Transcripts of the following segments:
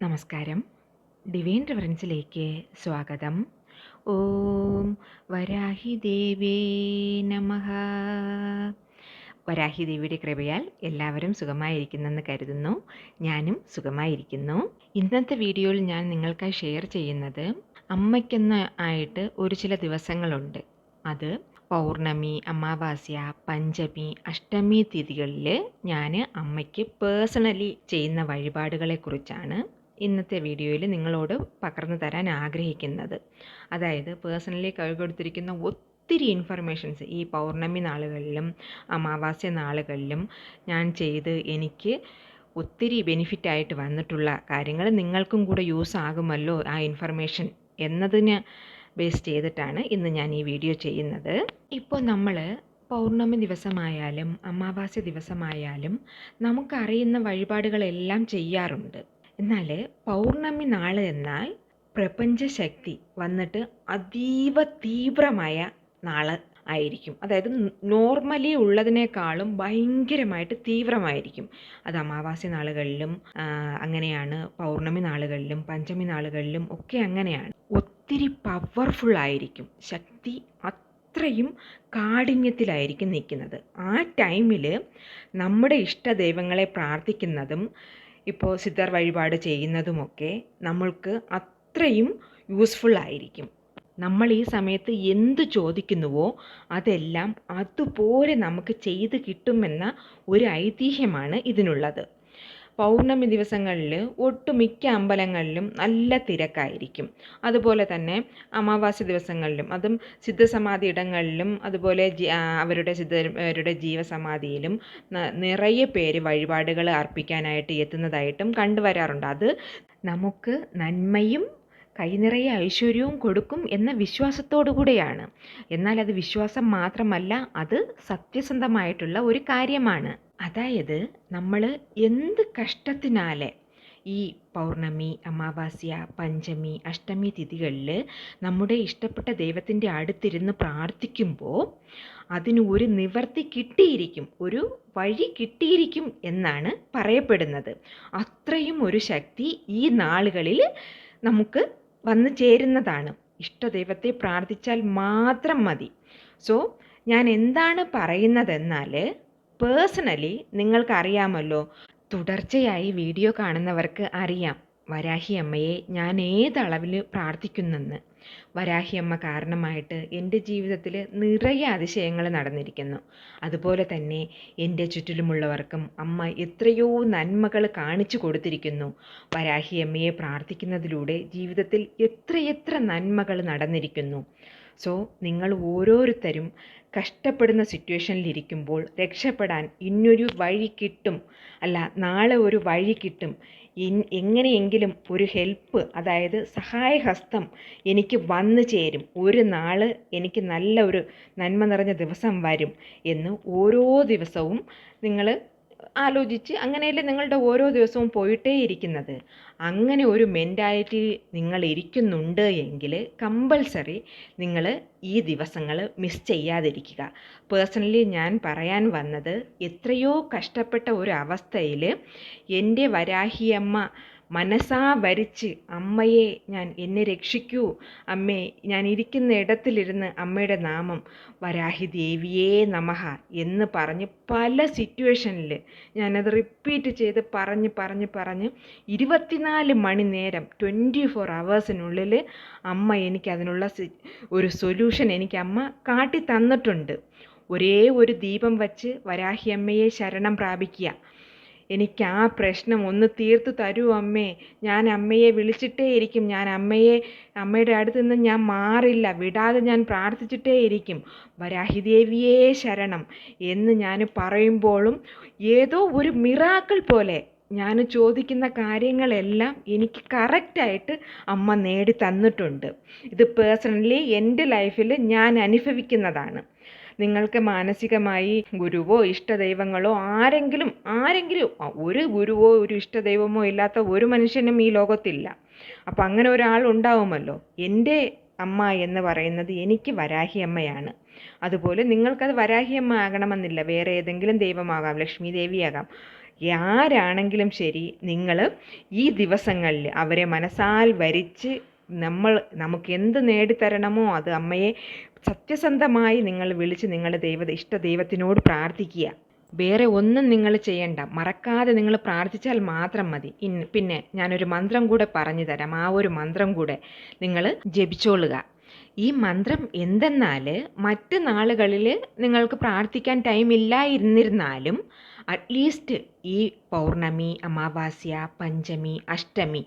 നമസ്കാരം. ഡിവൈൻ റെഫറൻസിലേക്ക് സ്വാഗതം. ഓം വരാഹി ദേവേ നമ. വരാഹി ദേവിയുടെ കൃപയാൽ എല്ലാവരും സുഖമായിരിക്കുന്നെന്ന് കരുതുന്നു. ഞാനും സുഖമായിരിക്കുന്നു. ഇന്നത്തെ വീഡിയോയിൽ ഞാൻ നിങ്ങൾക്കായി ഷെയർ ചെയ്യുന്നത് അമ്മയ്ക്കെന്ന് ആയിട്ട് ഒരു ചില ദിവസങ്ങളുണ്ട്. അത് പൗർണമി അമാവാസ്യ പഞ്ചമി അഷ്ടമി തിഥികളിൽ ഞാൻ അമ്മയ്ക്ക് പേഴ്സണലി ചെയ്യുന്ന വഴിപാടുകളെക്കുറിച്ചാണ്. ഇന്നത്തെ വീഡിയോയിൽ നിങ്ങളോട് പകർന്നു തരാൻ ആഗ്രഹിക്കുന്നത്. അതായത് പേഴ്സണലി കഴിവെടുത്തിരിക്കുന്ന ഒത്തിരി ഇൻഫർമേഷൻസ് ഈ പൗർണമി നാളുകളിലും അമാവാസ്യ നാളുകളിലും ഞാൻ ചെയ്ത് എനിക്ക് ഒത്തിരി ബെനിഫിറ്റായിട്ട് വന്നിട്ടുള്ള കാര്യങ്ങൾ നിങ്ങൾക്കും കൂടെ യൂസ് ആകുമല്ലോ ആ ഇൻഫർമേഷൻ എന്നതിന് ബേസ് ചെയ്തിട്ടാണ് ഇന്ന് ഞാൻ ഈ വീഡിയോ ചെയ്യുന്നത്. ഇപ്പോൾ നമ്മൾ പൗർണമി ദിവസമായാലും അമാവാസ്യ ദിവസമായാലും നമുക്കറിയുന്ന വഴിപാടുകളെല്ലാം ചെയ്യാറുണ്ട്. എന്നാൽ പൗർണമി നാൾ എന്നാൽ പ്രപഞ്ചശക്തി വന്നിട്ട് അതീവ തീവ്രമായ നാൾ ആയിരിക്കും. അതായത് നോർമലി ഉള്ളതിനേക്കാളും ഭയങ്കരമായിട്ട് തീവ്രമായിരിക്കും. അത് അമാവാസി നാളുകളിലും അങ്ങനെയാണ്. പൗർണമി നാളുകളിലും പഞ്ചമി നാളുകളിലും ഒക്കെ അങ്ങനെയാണ്. ഒത്തിരി പവർഫുൾ ആയിരിക്കും. ശക്തി അത്രയും കാഠിന്യത്തിലായിരിക്കും നിൽക്കുന്നത്. ആ ടൈമിൽ നമ്മുടെ ഇഷ്ട ദൈവങ്ങളെ പ്രാർത്ഥിക്കുന്നതും ഇപ്പോൾ സിദ്ധർ വഴിപാട് ചെയ്യുന്നതുമൊക്കെ നമ്മൾക്ക് അത്രയും യൂസ്ഫുൾ ആയിരിക്കും. നമ്മൾ ഈ സമയത്ത് എന്ത് ചോദിക്കുന്നുവോ അതെല്ലാം അതുപോലെ നമുക്ക് ചെയ്ത് കിട്ടുമെന്ന ഒരു ഐതിഹ്യമാണ് ഇതിനുള്ളത്. പൗർണമി ദിവസങ്ങളിൽ ഒട്ടുമിക്ക അമ്പലങ്ങളിലും നല്ല തിരക്കായിരിക്കും. അതുപോലെ തന്നെ അമാവാസ്യ ദിവസങ്ങളിലും അതും സിദ്ധസമാധി ഇടങ്ങളിലും അതുപോലെ അവരുടെ സിദ്ധരുടെ ജീവസമാധിയിലും നിറയെ പേര് വഴിപാടുകൾ അർപ്പിക്കാനായിട്ട് എത്തുന്നതായിട്ടും കണ്ടുവരാറുണ്ട്. അത് നമുക്ക് നന്മയും കൈനിറയെ ഐശ്വര്യവും കൊടുക്കും എന്ന വിശ്വാസത്തോടു കൂടെയാണ്. എന്നാൽ അത് വിശ്വാസം മാത്രമല്ല അത് സത്യസന്ധമായിട്ടുള്ള ഒരു കാര്യമാണ്. അതായത് നമ്മൾ എന്ത് കഷ്ടത്തിനാലെ ഈ പൗർണമി അമാവാസ്യ പഞ്ചമി അഷ്ടമി തിഥികളിൽ നമ്മുടെ ഇഷ്ടപ്പെട്ട ദൈവത്തിന്റെ അടുത്തിരുന്ന് പ്രാർത്ഥിക്കുമ്പോൾ അതിന് ഒരു നിവർത്തി കിട്ടിയിരിക്കും ഒരു വഴി കിട്ടിയിരിക്കും എന്നാണ് പറയപ്പെടുന്നത്. അത്രയും ഒരു ശക്തി ഈ നാളുകളിൽ നമുക്ക് വന്നു ചേരുന്നതാണ്. ഇഷ്ടദൈവത്തെ പ്രാർത്ഥിച്ചാൽ മാത്രം മതി. സോ ഞാൻ എന്താണ് പറയുന്നതെന്നാൽ പേഴ്സണലി നിങ്ങൾക്കറിയാമല്ലോ തുടർച്ചയായി വീഡിയോ കാണുന്നവർക്ക് അറിയാം വരാഹി അമ്മയെ ഞാൻ ഏതളവിൽ പ്രാർത്ഥിക്കുന്നെന്ന്. വരാഹി അമ്മ കാരണമായിട്ട് എന്റെ ജീവിതത്തിൽ നിറയെ അതിശയങ്ങൾ നടന്നിരിക്കുന്നു. അതുപോലെ തന്നെ എന്റെ ചുറ്റിലുമുള്ളവർക്കും അമ്മ എത്രയോ നന്മകൾ കാണിച്ചു കൊടുത്തിരിക്കുന്നു. വരാഹി അമ്മയെ പ്രാർത്ഥിക്കുന്നതിലൂടെ ജീവിതത്തിൽ എത്രയെത്ര നന്മകൾ നടന്നിരിക്കുന്നു. സോ നിങ്ങൾ ഓരോരുത്തരും കഷ്ടപ്പെടുന്ന സിറ്റുവേഷനിലിരിക്കുമ്പോൾ രക്ഷപ്പെടാൻ ഇന്നൊരു വഴി കിട്ടും. അല്ല നാളെ ഒരു വഴി കിട്ടും. എങ്ങനെയെങ്കിലും ഒരു ഹെൽപ്പ് അതായത് സഹായഹസ്തം എനിക്ക് വന്നു ചേരും. ഒരു നാൾ എനിക്ക് നല്ല ഒരു നന്മ നിറഞ്ഞ ദിവസം വരും എന്ന് ഓരോ ദിവസവും നിങ്ങൾ ആലോചിച്ച് അങ്ങനെയല്ലേ നിങ്ങളുടെ ഓരോ ദിവസവും പോയിട്ടേ ഇരിക്കുന്നത് അങ്ങനെ ഒരു മെന്റാലിറ്റി നിങ്ങൾ ഇരിക്കുന്നുണ്ട് എങ്കിൽ കമ്പൾസറി നിങ്ങൾ ഈ ദിവസങ്ങൾ മിസ് ചെയ്യാതിരിക്കുക. പേഴ്സണലി ഞാൻ പറയാൻ വന്നത് എത്രയോ കഷ്ടപ്പെട്ട ഒരു അവസ്ഥയിൽ എന്റെ വരാഹിയമ്മ മനസ്സാ വരിച്ച് അമ്മയെ ഞാൻ എന്നെ രക്ഷിക്കൂ. അമ്മേ ഞാൻ ഇരിക്കുന്ന ഇടത്തിലിരുന്ന് അമ്മയുടെ നാമം വരാഹി ദേവിയേ നമഹ എന്ന് പറഞ്ഞ് പല സിറ്റുവേഷനിൽ ഞാനത് റിപ്പീറ്റ് ചെയ്ത് പറഞ്ഞ് പറഞ്ഞ് പറഞ്ഞ് ഇരുപത്തിനാല് മണി നേരം ട്വന്റി ഫോർ അവേഴ്സിനുള്ളിൽ അമ്മ എനിക്ക് അതിനുള്ള ഒരു സൊല്യൂഷൻ എനിക്ക് അമ്മ കാട്ടി തന്നിട്ടുണ്ട് ഒരേ ഒരു ദീപം വച്ച് വരാഹി അമ്മയെ ശരണം പ്രാപിക്കുക. എനിക്ക് ആ പ്രശ്നം ഒന്ന് തീർത്തു തരൂ അമ്മേ. ഞാൻ അമ്മയെ വിളിച്ചിട്ടേ ഇരിക്കും ഞാൻ അമ്മയെ അമ്മയുടെ അടുത്ത് നിന്ന് ഞാൻ മാറില്ല. വിടാതെ ഞാൻ പ്രാർത്ഥിച്ചിട്ടേ ഇരിക്കും വരാഹിദേവിയേ ശരണം. എന്ന് ഞാൻ പറയുമ്പോഴും ഏതോ ഒരു മിറാക്കൾ പോലെ ഞാൻ ചോദിക്കുന്ന കാര്യങ്ങളെല്ലാം എനിക്ക് കറക്റ്റായിട്ട് അമ്മ നേടി തന്നിട്ടുണ്ട് ഇത് പേഴ്സണലി എന്റെ ലൈഫിൽ ഞാൻ അനുഭവിക്കുന്നതാണ്. നിങ്ങൾക്ക് മാനസികമായി ഗുരുവോ ഇഷ്ടദൈവങ്ങളോ ആരെങ്കിലും ആരെങ്കിലും ഒരു ഗുരുവോ ഒരു ഇഷ്ടദൈവമോ ഇല്ലാത്ത ഒരു മനുഷ്യനും ഈ ലോകത്തില്ല. അപ്പം അങ്ങനെ ഒരാൾ ഉണ്ടാവുമല്ലോ. എന്റെ അമ്മ എന്ന് പറയുന്നത് എനിക്ക് വരാഹി അമ്മയാണ്. അതുപോലെ നിങ്ങൾക്കത് വരാഹി അമ്മ ആകണമെന്നില്ല. വേറെ ഏതെങ്കിലും ദൈവമാകാം ലക്ഷ്മി ദേവിയാകാം. ആരാണെങ്കിലും ശരി നിങ്ങൾ ഈ ദിവസങ്ങളിൽ അവരെ മനസ്സാൽ വരിച്ച് നമ്മൾ നമുക്ക് എന്ത് നേടിത്തരണമോ അത് അമ്മയെ സത്യസന്ധമായി നിങ്ങൾ വിളിച്ച് നിങ്ങളുടെ ദൈവ ഇഷ്ട ദൈവത്തിനോട് പ്രാർത്ഥിക്കുക. വേറെ ഒന്നും നിങ്ങൾ ചെയ്യണ്ട. മറക്കാതെ നിങ്ങൾ പ്രാർത്ഥിച്ചാൽ മാത്രം മതി. പിന്നെ ഞാനൊരു മന്ത്രം കൂടെ പറഞ്ഞു തരാം. ആ ഒരു മന്ത്രം കൂടെ നിങ്ങൾ ജപിച്ചോളുക. ഈ മന്ത്രം എന്തെന്നാൽ മറ്റ് നാളുകളിൽ നിങ്ങൾക്ക് പ്രാർത്ഥിക്കാൻ ടൈം ഇല്ലായിരുന്നിരുന്നാലും അറ്റ്ലീസ്റ്റ് ഈ പൗർണമി അമാവാസ്യ പഞ്ചമി അഷ്ടമി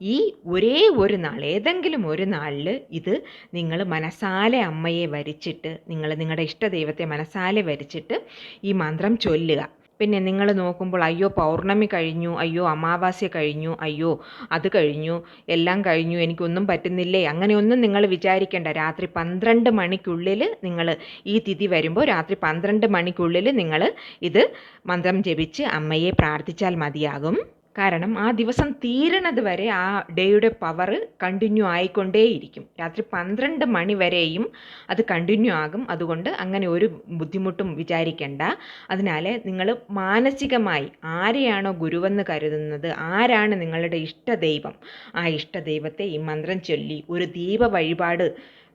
ഈ ഒരേ ഒരു നാൾ ഏതെങ്കിലും ഒരു നാളിൽ ഇത് നിങ്ങൾ മനസ്സാലെ അമ്മയെ വരിച്ചിട്ട് നിങ്ങൾ നിങ്ങളുടെ ഇഷ്ടദൈവത്തെ മനസ്സാലെ വരിച്ചിട്ട് ഈ മന്ത്രം ചൊല്ലുക. പിന്നെ നിങ്ങൾ നോക്കുമ്പോൾ അയ്യോ പൗർണമി കഴിഞ്ഞു അയ്യോ അമാവാസ്യ കഴിഞ്ഞു അയ്യോ അത് കഴിഞ്ഞു എല്ലാം കഴിഞ്ഞു എനിക്കൊന്നും പറ്റുന്നില്ലേ? അങ്ങനെയൊന്നും നിങ്ങൾ വിചാരിക്കേണ്ട. രാത്രി പന്ത്രണ്ട് മണിക്കുള്ളിൽ നിങ്ങൾ ഈ തിഥി വരുമ്പോൾ രാത്രി പന്ത്രണ്ട് മണിക്കുള്ളിൽ നിങ്ങൾ ഇത് മന്ത്രം ജപിച്ച് അമ്മയെ പ്രാർത്ഥിച്ചാൽ മതിയാകും. കാരണം ആ ദിവസം തീരണത് വരെ ആ ഡേയുടെ പവർ കണ്ടിന്യൂ ആയിക്കൊണ്ടേയിരിക്കും. രാത്രി പന്ത്രണ്ട് മണി വരെയും അത് കണ്ടിന്യൂ ആകും. അതുകൊണ്ട് അങ്ങനെ ഒരു ബുദ്ധിമുട്ടും വിചാരിക്കേണ്ട. അതിനാൽ നിങ്ങൾ മാനസികമായി ആരെയാണോ ഗുരുവെന്ന് കരുതുന്നത് ആരാണ് നിങ്ങളുടെ ഇഷ്ടദൈവം? ആ ഇഷ്ടദൈവത്തെ ഈ മന്ത്രം ചൊല്ലി ഒരു ദീപ വഴിപാട്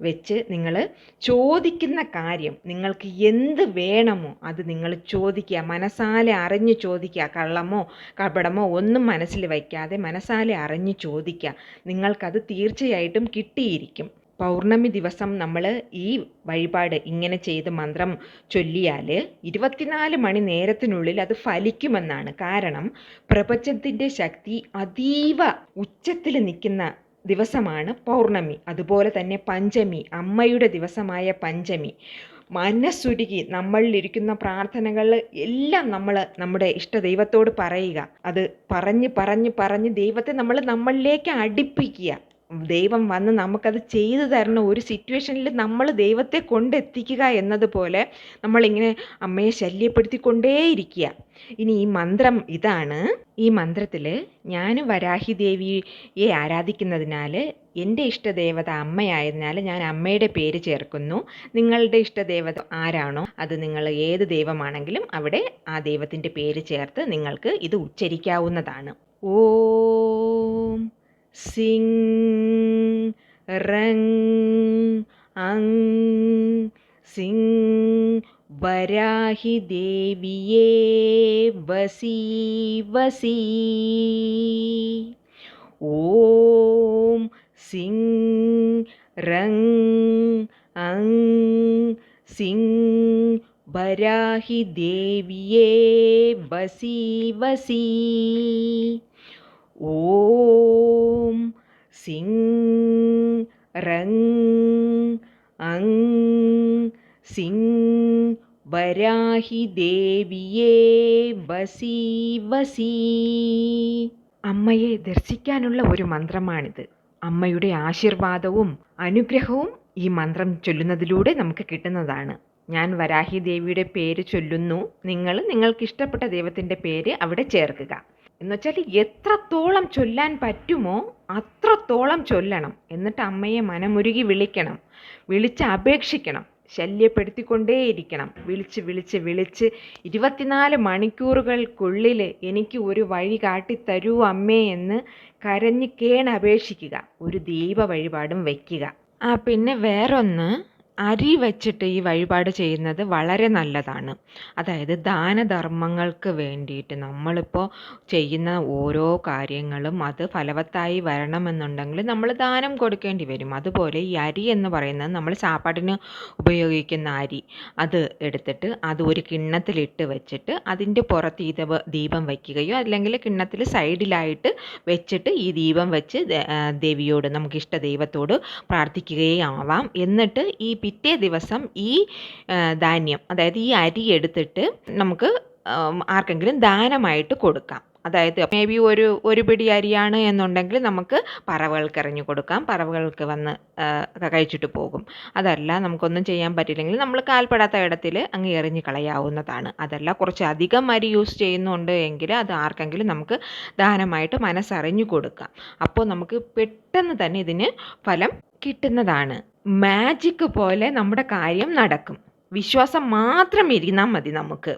വെച്ച് നിങ്ങൾ ചോദിക്കുന്ന കാര്യം നിങ്ങൾക്ക് എന്ത് വേണമോ അത് നിങ്ങൾ ചോദിക്കുക. മനസ്സാലെ അറിഞ്ഞ് ചോദിക്കുക. കള്ളമോ കപടമോ ഒന്നും മനസ്സിൽ വയ്ക്കാതെ മനസ്സാലെ അറിഞ്ഞ് ചോദിക്കുക. നിങ്ങൾക്കത് തീർച്ചയായിട്ടും കിട്ടിയിരിക്കും. പൗർണമി ദിവസം നമ്മൾ ഈ വഴിപാട് ഇങ്ങനെ ചെയ്ത് മന്ത്രം ചൊല്ലിയാൽ ഇരുപത്തിനാല് മണി നേരത്തിനുള്ളിൽ അത് ഫലിക്കുമെന്നാണ്. കാരണം പ്രപഞ്ചത്തിന്റെ ശക്തി അതീവ ഉച്ചത്തിൽ നിൽക്കുന്ന ദിവസമാണ് പൗർണമി. അതുപോലെ തന്നെ പഞ്ചമി അമ്മയുടെ ദിവസമായ പഞ്ചമി. മനസ്സുരുകി നമ്മളിലിരിക്കുന്ന പ്രാർത്ഥനകൾ എല്ലാം നമ്മൾ നമ്മുടെ ഇഷ്ട ദൈവത്തോട് പറയുക. അത് പറഞ്ഞ് പറഞ്ഞ് പറഞ്ഞ് ദൈവത്തെ നമ്മൾ നമ്മളിലേക്ക് അടുപ്പിക്കുക. ദൈവം വന്ന് നമുക്കത് ചെയ്തു തരുന്ന ഒരു സിറ്റുവേഷനിൽ നമ്മൾ ദൈവത്തെ കൊണ്ടെത്തിക്കുക എന്നതുപോലെ നമ്മളിങ്ങനെ അമ്മയെ ശല്യപ്പെടുത്തിക്കൊണ്ടേയിരിക്കുക. ഇനി ഈ മന്ത്രം ഇതാണ്. ഈ മന്ത്രത്തിൽ ഞാൻ വരാഹി ദേവിയെ ആരാധിക്കുന്നതിനാൽ എന്റെ ഇഷ്ടദേവത അമ്മയായതിനാൽ ഞാൻ അമ്മയുടെ പേര് ചേർക്കുന്നു. നിങ്ങളുടെ ഇഷ്ടദേവത ആരാണോ അത് നിങ്ങൾ ഏത് ദൈവമാണെങ്കിലും അവിടെ ആ ദൈവത്തിന്റെ പേര് ചേർത്ത് നിങ്ങൾക്ക് ഇത് ഉച്ചരിക്കാവുന്നതാണ്. ഓം सिं रं अं सिं वराहिदेविये वसिवसि ॐ सिं रं अं सिं वराहिदेविये बसिवसि ഓം സിങ് റങ് അങ് സിങ് വരാഹി ദേവിയേ വസി വസി. അമ്മയെ ദർശിക്കാനുള്ള ഒരു മന്ത്രമാണിത്. അമ്മയുടെ ആശീർവാദവും അനുഗ്രഹവും ഈ മന്ത്രം ചൊല്ലുന്നതിലൂടെ നമുക്ക് കിട്ടുന്നതാണ്. ഞാൻ വരാഹി ദേവിയുടെ പേര് ചൊല്ലുന്നു. നിങ്ങൾ നിങ്ങൾക്ക് ഇഷ്ടപ്പെട്ട ദൈവത്തിന്റെ പേര് അവിടെ ചേർക്കുക. എന്നുവെച്ചാൽ എത്രത്തോളം ചൊല്ലാൻ പറ്റുമോ അത്രത്തോളം ചൊല്ലണം. എന്നിട്ട് അമ്മയെ മനമുരുകി വിളിക്കണം. വിളിച്ച് അപേക്ഷിക്കണം. ശല്യപ്പെടുത്തിക്കൊണ്ടേയിരിക്കണം. വിളിച്ച് വിളിച്ച് വിളിച്ച് ഇരുപത്തിനാല് മണിക്കൂറുകൾക്കുള്ളിൽ എനിക്ക് ഒരു വഴി കാട്ടിത്തരൂ അമ്മേ എന്ന് കരഞ്ഞ് കേണപേക്ഷിക്കുക. ഒരു ദീപ വഴിപാടും വയ്ക്കുക. ആ പിന്നെ വേറൊന്ന്. അരി വെച്ചിട്ട് ഈ വഴിപാട് ചെയ്യുന്നത് വളരെ നല്ലതാണ്. അതായത് ദാനധർമ്മങ്ങൾക്ക് വേണ്ടിയിട്ട് നമ്മളിപ്പോൾ ചെയ്യുന്ന ഓരോ കാര്യങ്ങളും അത് ഫലവത്തായി വരണമെന്നുണ്ടെങ്കിൽ നമ്മൾ ദാനം കൊടുക്കേണ്ടി വരും. അതുപോലെ ഈ അരി എന്ന് പറയുന്നത് നമ്മൾ സാപ്പാടിന് ഉപയോഗിക്കുന്ന അരി. അത് എടുത്തിട്ട് അത് ഒരു കിണ്ണത്തിലിട്ട് വെച്ചിട്ട് അതിന്റെ പുറത്ത് ഈ ദീപം വയ്ക്കുകയോ അല്ലെങ്കിൽ കിണ്ണത്തിൽ സൈഡിലായിട്ട് വെച്ചിട്ട് ഈ ദീപം വെച്ച് ദേവിയോട് നമുക്ക് ഇഷ്ട ദൈവത്തോട് പ്രാർത്ഥിക്കുകയും ആവാം. എന്നിട്ട് ഈ പിറ്റേ ദിവസം ഈ ധാന്യം അതായത് ഈ അരി എടുത്തിട്ട് നമുക്ക് ആർക്കെങ്കിലും ദാനമായിട്ട് കൊടുക്കാം. അതായത് മേ ബി ഒരു ഒരു പിടി അരിയാണ് എന്നുണ്ടെങ്കിൽ നമുക്ക് പറവകൾക്ക് എറിഞ്ഞു കൊടുക്കാം. പറവകൾക്ക് വന്ന് കഴിച്ചിട്ട് പോകും. അതല്ല നമുക്കൊന്നും ചെയ്യാൻ പറ്റില്ലെങ്കിൽ നമ്മൾ കാൽപ്പെടാത്ത ഇടത്തിൽ അങ്ങ് എറിഞ്ഞു കളയാവുന്നതാണ്. അതല്ല കുറച്ച് അധികം അരി യൂസ് ചെയ്യുന്നുണ്ട് എങ്കിൽ അത് ആർക്കെങ്കിലും നമുക്ക് ദാനമായിട്ട് മനസ്സറിഞ്ഞു കൊടുക്കാം. അപ്പോൾ നമുക്ക് പെട്ടെന്ന് തന്നെ ഇതിന് ഫലം കിട്ടുന്നതാണ്. മാജിക് പോലെ നമ്മുടെ കാര്യം നടക്കും. വിശ്വാസം മാത്രം ഇരുന്നാൽ മതി നമുക്ക്.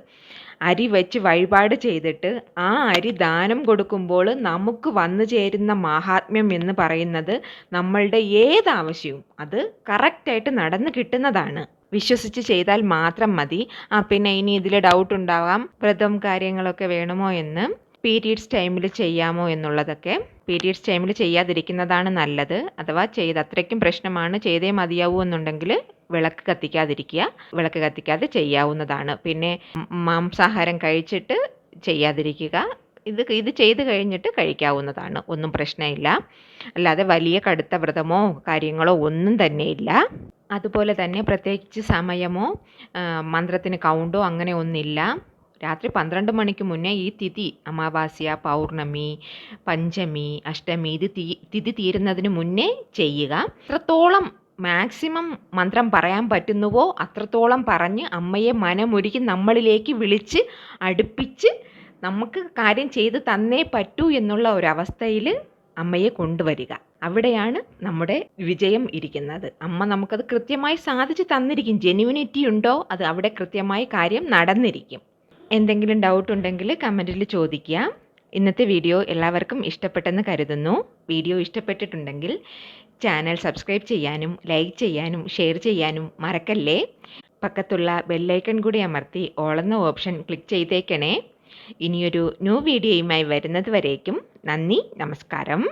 അരി വെച്ച് വഴിപാട് ചെയ്തിട്ട് ആ അരി ദാനം കൊടുക്കുമ്പോൾ നമുക്ക് വന്നു ചേരുന്ന മാഹാത്മ്യം എന്ന് പറയുന്നത് നമ്മളുടെ ഏതാവശ്യവും അത് കറക്റ്റായിട്ട് നടന്നു കിട്ടുന്നതാണ്. വിശ്വസിച്ച് ചെയ്താൽ മാത്രം മതി. ആ പിന്നെ ഇനി ഇതിൽ ഡൗട്ട് ഉണ്ടാവാം. വ്രതം കാര്യങ്ങളൊക്കെ വേണമോ എന്ന്? പീരീഡ്സ് ടൈമിൽ ചെയ്യാമോ എന്നുള്ളതൊക്കെ. പീരീഡ്സ് ടൈമിൽ ചെയ്യാതിരിക്കുന്നതാണ് നല്ലത്. അഥവാ ചെയ്ത് അത്രയ്ക്കും പ്രശ്നമാണ് ചെയ്തേ മതിയാവൂ എന്നുണ്ടെങ്കിൽ വിളക്ക് കത്തിക്കാതിരിക്കുക വിളക്ക് കത്തിക്കാതെ ചെയ്യാവുന്നതാണ്. പിന്നെ മാംസാഹാരം കഴിച്ചിട്ട് ചെയ്യാതിരിക്കുക ഇത് ഇത് ചെയ്ത് കഴിഞ്ഞിട്ട് കഴിക്കാവുന്നതാണ്. ഒന്നും പ്രശ്നമില്ല. അല്ലാതെ വലിയ കടുത്ത വ്രതമോ കാര്യങ്ങളോ ഒന്നും തന്നെയില്ല അതുപോലെ തന്നെ പ്രത്യേകിച്ച് സമയമോ മന്ത്രത്തിന് കൗണ്ടോ അങ്ങനെ ഒന്നില്ല രാത്രി പന്ത്രണ്ട് മണിക്ക് മുന്നേ ഈ തിഥി അമാവാസ്യ പൗർണമി പഞ്ചമി അഷ്ടമി ഇത് തിഥി തീരുന്നതിന് മുന്നേ ചെയ്യുക. എത്രത്തോളം മാക്സിമം മന്ത്രം പറയാൻ പറ്റുന്നുവോ അത്രത്തോളം പറഞ്ഞ് അമ്മയെ മനമൊരുക്കി നമ്മളിലേക്ക് വിളിച്ച് അടുപ്പിച്ച് നമുക്ക് കാര്യം ചെയ്ത് തന്നേ പറ്റൂ എന്നുള്ള ഒരവസ്ഥയിൽ അമ്മയെ കൊണ്ടുവരിക. അവിടെയാണ് നമ്മുടെ വിജയം ഇരിക്കുന്നത്. അമ്മ നമുക്കത് കൃത്യമായി സാധിച്ചു തന്നിരിക്കും. ജെന്യൂനിറ്റി ഉണ്ടോ അത് അവിടെ കൃത്യമായി കാര്യം നടന്നിരിക്കും. എന്തെങ്കിലും ഡൗട്ട് ഉണ്ടെങ്കിൽ കമന്റിൽ ചോദിക്കുക. ഇന്നത്തെ വീഡിയോ എല്ലാവർക്കും ഇഷ്ടപ്പെട്ടെന്ന് കരുതുന്നു. വീഡിയോ ഇഷ്ടപ്പെട്ടിട്ടുണ്ടെങ്കിൽ ചാനൽ സബ്സ്ക്രൈബ് ചെയ്യാനും ലൈക്ക് ചെയ്യാനും ഷെയർ ചെയ്യാനും മറക്കല്ലേ? പക്കത്തുള്ള ബെല്ലൈക്കൺ കൂടി അമർത്തി ഓളെന്ന ഓപ്ഷൻ ക്ലിക്ക് ചെയ്തേക്കണേ. ഇനിയൊരു ന്യൂ വീഡിയോയുമായി വരുന്നത് വരേക്കും. നന്ദി നമസ്കാരം.